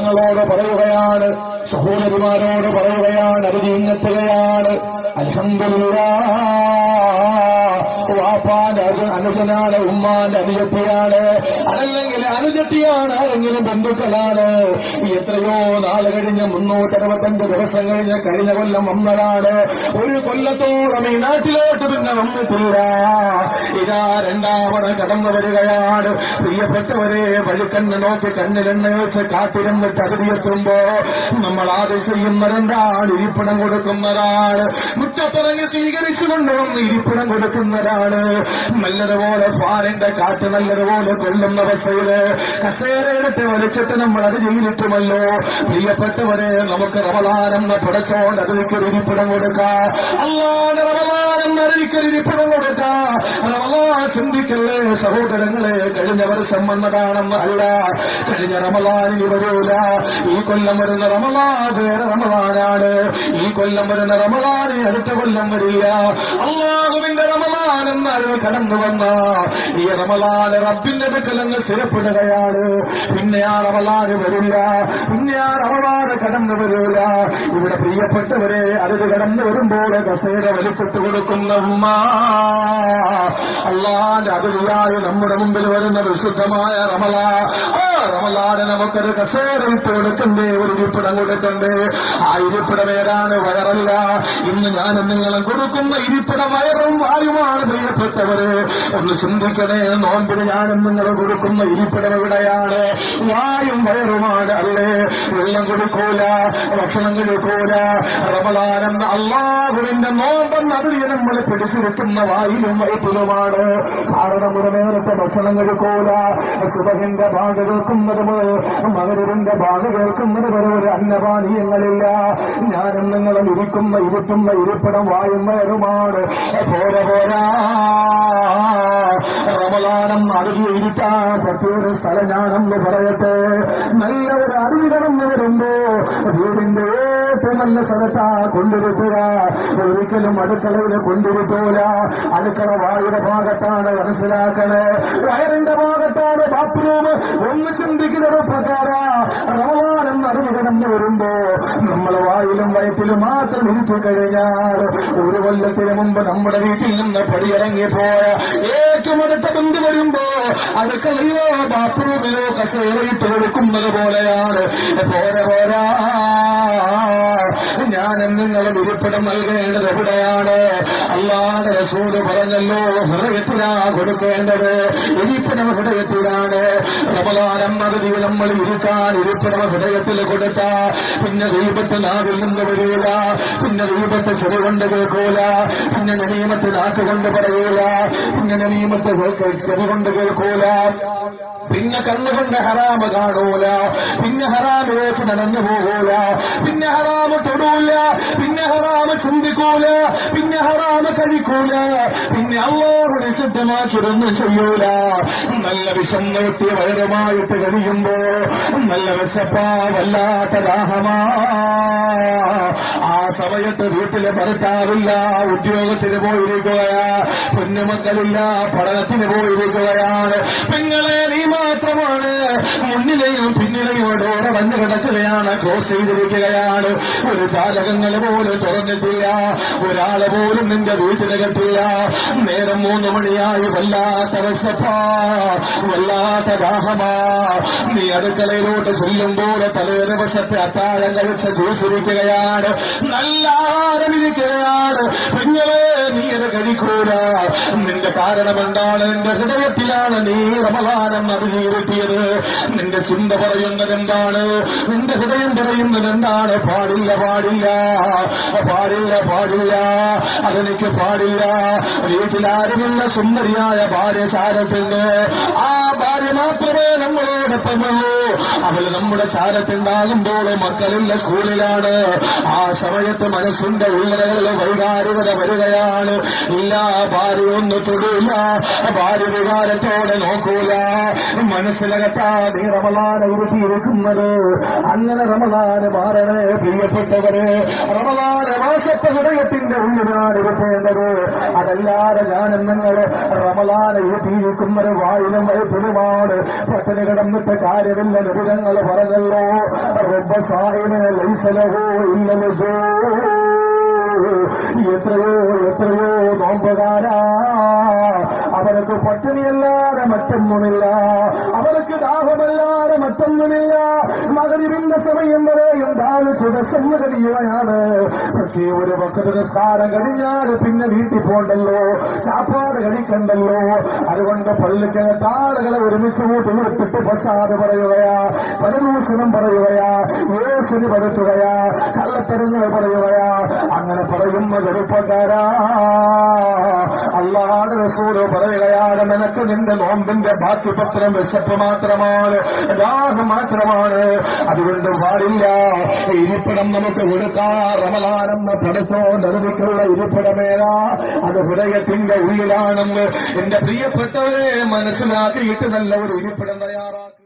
ങ്ങളോട് പറയുകയാണ് സഹോദരിമാരോട് പറയുകയാണ് അവരിങ്ങെത്തുകയാണ് അലഹമില്ല വാപ്പാന്റെ അനുജനാണ് ഉമ്മാന്റെ അനുജത്തിയാണ് അതല്ലെങ്കിൽ അനുജത്തിയാണ് ആരെങ്കിലും ബന്ധുക്കളാണ്. എത്രയോ നാൾ കഴിഞ്ഞ മുന്നൂറ്റി അറുപത്തഞ്ച് ദിവസം കഴിഞ്ഞ് കഴിഞ്ഞ കൊല്ലം വന്നതാണ്. ഒരു കൊല്ലത്തോളം ഈ നാട്ടിലോട്ട് പിന്നെ വന്നിട്ടില്ല ഇതാ രണ്ടാമത് കടന്നു വരികയാണ്. പ്രിയപ്പെട്ടവരെ വഴിക്കണ്ണ് നോക്കി കണ്ണിലെണ്ണ വെച്ച് കാത്തിരുന്ന് കരുതിയെത്തുമ്പോ നമ്മൾ ആദ്യം ചെയ്യുന്നവരെന്താണ് ഇരിപ്പിടം കൊടുക്കുന്നതാണ്. മുറ്റപ്പറങ്ങി സ്വീകരിച്ചുകൊണ്ട് വന്ന് ഇരിപ്പിടം കൊടുക്കുന്നതാണ്. നല്ലതുപോലെ ഫാനിന്റെ കാറ്റ് നല്ലതുപോലെ കൊള്ളുന്ന അവസ്ഥയിൽ കസേരയെടുത്ത് വലിച്ചിട്ട് നമ്മൾ അത് ചെയ്തിട്ടുമല്ലോ. പ്രിയപ്പെട്ടവരെ നമുക്ക് റമലാനെന്ന പടച്ചോണ്ട് അതിലേക്കൊരു ഇരിപ്പിടം കൊടുക്കാം. അല്ലാതെ റമലാനെന്ന അതിലേക്കൊരു ഇരിപ്പിടം കൊടുക്കാം. റമലാൻ ചിന്തിക്കല്ലേ സഹോദരങ്ങളെ കഴിഞ്ഞ വർഷം അല്ല. കഴിഞ്ഞ റമലാനിന് വരൂല. ഈ കൊല്ലം വരുന്ന റമലാൻ വേറെ റമലാനാണ് ഈ കൊല്ലം വരുന്ന റമലാന് അടുത്ത കൊല്ലം വരില്ല. അള്ളാഹുവിന്റെ റമലാൻ എന്നാൽ കടന്നു വന്ന ഈ റമലാന് റബ്ബിന്റെ അടുക്കലങ്ങ് സ്ഥിരപ്പെടുകയാണ്. പിന്നെ ആ റമലാന് വരില്ല. പിന്നെ ആ റമലാന് കടന്നു വരില്ല. ഇവിടെ പ്രിയപ്പെട്ടവരെ അറിവ് കടന്നു വരുമ്പോൾ കസേര വലിപ്പെട്ടു കൊടുക്കുന്ന ഉമ്മ. അള്ളാന്റെ അതിരിയായി നമ്മുടെ മുമ്പിൽ വരുന്ന വിശുദ്ധമായ റമല ആ റമലാന് നമുക്കൊരു കസേര ഇട്ട് ഒരു ഇരിപ്പിടം കൊടുക്കണ്ടേ? ആ ഇരിപ്പിടം ഏതാണ്? വയറല്ല. ഇന്ന് ഞാനും നിങ്ങളും കൊടുക്കുന്ന ഇരിപ്പിട വയറും വായുമാണ്. പ്രിയപ്പെട്ടവര്? ഒന്ന് ചിന്തിക്കണേ നോമ്പിന് ഞാനും നിങ്ങൾ കൊടുക്കുന്ന ഇരിപ്പിടം എവിടെയാണ്? വായും വയറുമാണ് അല്ലേ? വെള്ളം കൊടുക്കൂല ഭക്ഷണം കൊടുക്കൂല. റമലാനെന്ന അള്ളാഹുവിന്റെ നോമ്പെന്ന് അതിൽ നമ്മൾ പിടിച്ചിരിക്കുന്ന വായിലും വയറ്റിലുമാണ് കാരണം ഒരു നേരത്തെ ഭക്ഷണം കൊടുക്കൂല? സുബഹിന്റെ ഭാഗ കേൾക്കുന്നത് മകരവിന്റെ ഭാഗ കേൾക്കുന്നത് വരെ ഒരു അന്നപാനീയങ്ങളില്ല. നിങ്ങളും ഇരിക്കുന്ന ഇരുത്തുന്ന ഇരിപ്പിടം വായും പോരാ പോരാ. റമലാനം അറിവ് ഇരിക്കാൻ പറ്റിയൊരു സ്ഥലഞ്ഞാണെന്ന് പറയട്ടെ. നല്ല ഒരു അറിവ് വരുമ്പോ വീടിന്റെ ഏറ്റവും നല്ല സ്ഥലത്താ കൊണ്ടിരുത്തുക ഒരിക്കലും അടുക്കളയിൽ കൊണ്ടിരുത്തൂല അടുക്കള വായുടെ ഭാഗത്താണ് മനസ്സിലാക്കണേ. വയറിന്റെ ഭാഗത്താണ് ബാത്റൂം ഒന്ന് ചിന്തിക്കുന്നത് പ്രകാര റമലാനം അറിവ് കടന്നു വരുമ്പോ നമ്മൾ വായിലും വയറ്റിലും മാത്രം ഇരുത്തി കഴിഞ്ഞാൽ ഒരു കൊല്ലത്തിന് മുമ്പ് നമ്മുടെ വീട്ടിൽ നിന്ന് പടിയിറങ്ങിപ്പോയ ഏറ്റവും അടുത്ത ബന്ധു വരുമ്പോ അത് കയ്യോ ബാത്റൂമിലോ കസേരയിട്ട് കൊടുക്കുന്നത് പോലെയാണ്. പോരാ പോരാ. ഞാനും നിങ്ങളും ഇരിപ്പിടം നൽകേണ്ടത് എവിടെയാണ്? അല്ലാതെ റസൂൽ പറഞ്ഞല്ലോ ഹൃദയത്തിലാ കൊടുക്കേണ്ടത്. ഇരിപ്പിടം ഹൃദയത്തിലാണ്. റമദാനം മകതി നമ്മൾ ഇരിക്കാൻ ഇരിപ്പിടം ഹൃദയത്തിൽ കൊടുത്ത പിന്നെ ദൈവത്തെ നാവിൽ നിന്ന് വരിക പിന്നെ ദൈവത്തെ ചെറുകൊണ്ട് കേൾക്കൂല പിന്നെ നിയമത്തെ നാക്ക് കൊണ്ട് പറയൂല പിന്നെ നിയമത്തെ ചെറുകൊണ്ട് കേൾക്കൂല. പിന്നെ കണ്ണുകൊണ്ട് ഹറാമ് കാണൂല. പിന്നെ ഹറാമിലേക്ക് നടന്നു പോകൂല. പിന്നെ ഹറാമ് തൊടൂല. പിന്നെ ഹറാമ് ചിന്തിക്കൂല. പിന്നെ ഹറാമ് കഴിക്കൂല. പിന്നെ അള്ളോട് നിഷിദ്ധമാക്കിയൊന്നും ചെയ്യൂല. നല്ല വിഷം കിട്ടിയ വയറുമായിട്ട് കഴിയുമ്പോ നല്ല വിശപ്പാ വല്ലാത്ത ദാഹമാ. സമയത്ത് വീട്ടിലെ ഭർത്താവില്ല ഉദ്യോഗത്തിന് പോയിരിക്കുകയാ കുഞ്ഞുമക്കളില്ല പഠനത്തിന് പോയിരിക്കുകയാണ്. പെങ്ങളെ നീ മാത്രമാണ് മുന്നിലെയും ഡോറ് വന്നു കിടക്കുകയാണ്. ക്ലോസ് ചെയ്തിരിക്കുകയാണ്. ഒരു ജാലകങ്ങൾ പോലും തുറന്നിട്ടില്ല. ഒരാളെ പോലും നിന്റെ വീട്ടിലകത്തില്ല നേരം മൂന്ന് മണിയായി വല്ലാത്ത വിശപ്പാ വല്ലാത്ത ദാഹമാ. നീ അടുക്കളയിലോട്ട് ചെല്ലുമ്പോൾ തലേറെ വശത്തെ അത്താഴം കഴിച്ച് ജ്യൂസിരിക്കുകയാണ് നല്ല ആഹാരമിരിക്കുകയാണ് കുഞ്ഞവേ നീ അത് കഴിക്കൂല നിന്റെ കാരണമെന്താണ് നിന്റെ ഹൃദയത്തിലാണ് നീ റമദാനം അതിനീരെത്തിയത് നിന്റെ ചിന്ത പറയുന്നത് എന്താണ്? നിന്റെ ഹൃദയം പറയുന്നത് എന്താണ്? പാടില്ല പാടില്ല. പാടില്ല പാടില്ല. അതെനിക്ക് പാടില്ല. വീട്ടിലാരുമില്ല സുന്ദരിയായ ഭാര്യ ചാരത്തിന് ആ ഭാര്യ മാത്രമേ നമ്മളോടൊപ്പമുള്ളൂ. അവൾ നമ്മുടെ ചാരത്തുണ്ടാകുമ്പോൾ മക്കളില്ല സ്കൂളിലാണ്. ആ സമയത്ത് മനസ്സിന്റെ ഉള്ളറകളിൽ വൈകാരികത വരികയാണ്. ഇല്ല ഭാര്യ ഒന്ന് തൊടില്ല ഭാര്യ വികാരത്തോടെ നോക്കൂല. മനസ്സിലകത്താ നീറമലാന ഉരുത്തിയിരിക്കുക കൊടുക്കുന്നത് അങ്ങനെ റമലാന് മാറണേ പ്രിയപ്പെട്ടവര്. റമലാന മാസത്തെ ഹൃദയത്തിന്റെ ഉള്ളിലാണ് ഇരുത്തേണ്ടത് അതല്ലാതെ ഞാനും നിങ്ങൾ റമദാന് ഉരുത്തിയിരിക്കുന്നത് വായിലും വയറ്റിലുമാണ്. പട്ടിണി കിടന്നിട്ട് കാര്യമില്ല നിബിധങ്ങൾ പറഞ്ഞല്ലോ. റബ്ബ സാഹിബിന് ലൈസലഹോ ഇല്ലല്ലോ എത്രയോ എത്രയോ നോമ്പുകാരാ അവർക്ക് പട്ടിണിയല്ലാതെ മറ്റൊന്നുമില്ല. അവർക്ക് ദാഹമല്ലാതെ മറ്റൊന്നുമില്ല. മകരിവിന്റെ സമയം വരെയും ദാൽ തുടർച്ചെന്ന് കഴിയുകയാണ് പക്ഷേ ഒരു ഭക്തരുടെ നിസ്കാരം കഴിഞ്ഞാൽ പിന്നെ വീട്ടിൽ പോണ്ടല്ലോ ചാപ്പാട് കഴിക്കണ്ടല്ലോ. അതുകൊണ്ട് പള്ളിക്കകത്ത് ആളുകളെ ഒരുമിച്ച് കൂട്ടി നിർത്തിട്ട് പ്രസാദ് പറയുകയാ പരദൂഷണം പറയുകയാ യേശുനി പരത്തുകയാ കള്ളത്തരങ്ങൾ പറയുകയാ. അങ്ങനെ പറയുന്ന ചെറുപ്പക്കാരാ റസൂൽ പറയുകയാണ് നിനക്ക് നിന്റെ നോമ്പിന്റെ ബാക്കി പത്രം വിശപ്പ് മാത്രമാണ് ദാഹം മാത്രമാണ്. അതുകൊണ്ട് പാടില്ല ഇരിപ്പിടം നമുക്ക് കൊടുക്കാം റമലാനെന്ന തടസ്സോ നിർമ്മിക്കുള്ള ഇരിപ്പിടമേതാ. അത് ഹൃദയത്തിന്റെ ഉള്ളിലാണെന്ന് എന്റെ പ്രിയപ്പെട്ടവരെ മനസ്സിലാക്കിയിട്ട് നല്ല ഒരു ഇരിപ്പിടം തയ്യാറാക്കി.